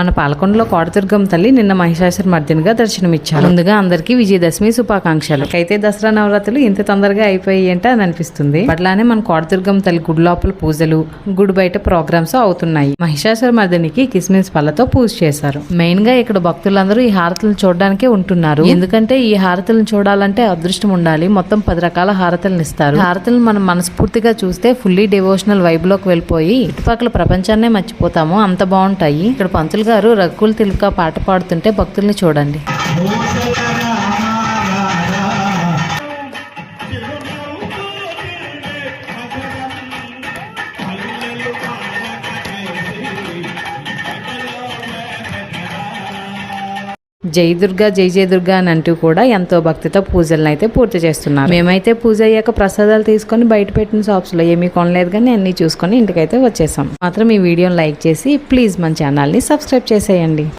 మన పాలకొండలో కోటదుర్గం తల్లి నిన్న మహిషాసుర మర్దినిగా దర్శనమిచ్చారు. ముందుగా అందరికీ విజయదశమి శుభాకాంక్షలు. అయితే దసరా నవరాత్రులు ఇంత తొందరగా అయిపోయాయి అంటే అని అనిపిస్తుంది. అట్లానే మన కోటదుర్గం తల్లి గుడి లోపల పూజలు గుడి బయట ప్రోగ్రామ్స్ అవుతున్నాయి. మహిషాసుర మర్దినికి కిస్మిస్ పళ్ళతో పూజ చేశారు. మెయిన్గా ఇక్కడ భక్తులందరూ ఈ హారతులను చూడడానికే ఉంటున్నారు. ఎందుకంటే ఈ హారతులను చూడాలంటే అదృష్టం ఉండాలి. మొత్తం పది రకాల హారతులను ఇస్తారు. హారతులను మనం మనస్ఫూర్తిగా చూస్తే ఫుల్లీ డివోషనల్ వైబ్లోకి వెళ్ళిపోయి ఇటుపక్కల ప్రపంచాన్నే మర్చిపోతాము. అంత బాగుంటాయి. ఇక్కడ పంతులు గారు రఘుకుల తిలుక పాట పాడుతుంటే భక్తుల్ని చూడండి. జై దుర్గా జై జయ దుర్గా అని అంటూ కూడా ఎంతో భక్తితో పూజలను అయితే పూర్తి చేస్తున్నారు. మేమైతే పూజ అయ్యాక ప్రసాదాలు తీసుకొని బయట పెట్టిన షాప్స్లో ఏమీ కొనలేదు కానీ అన్ని చూసుకొని ఇంటికైతే వచ్చేసాం. మాత్రం ఈ వీడియోని లైక్ చేసి ప్లీజ్ మన ఛానల్ని సబ్స్క్రైబ్ చేసేయండి.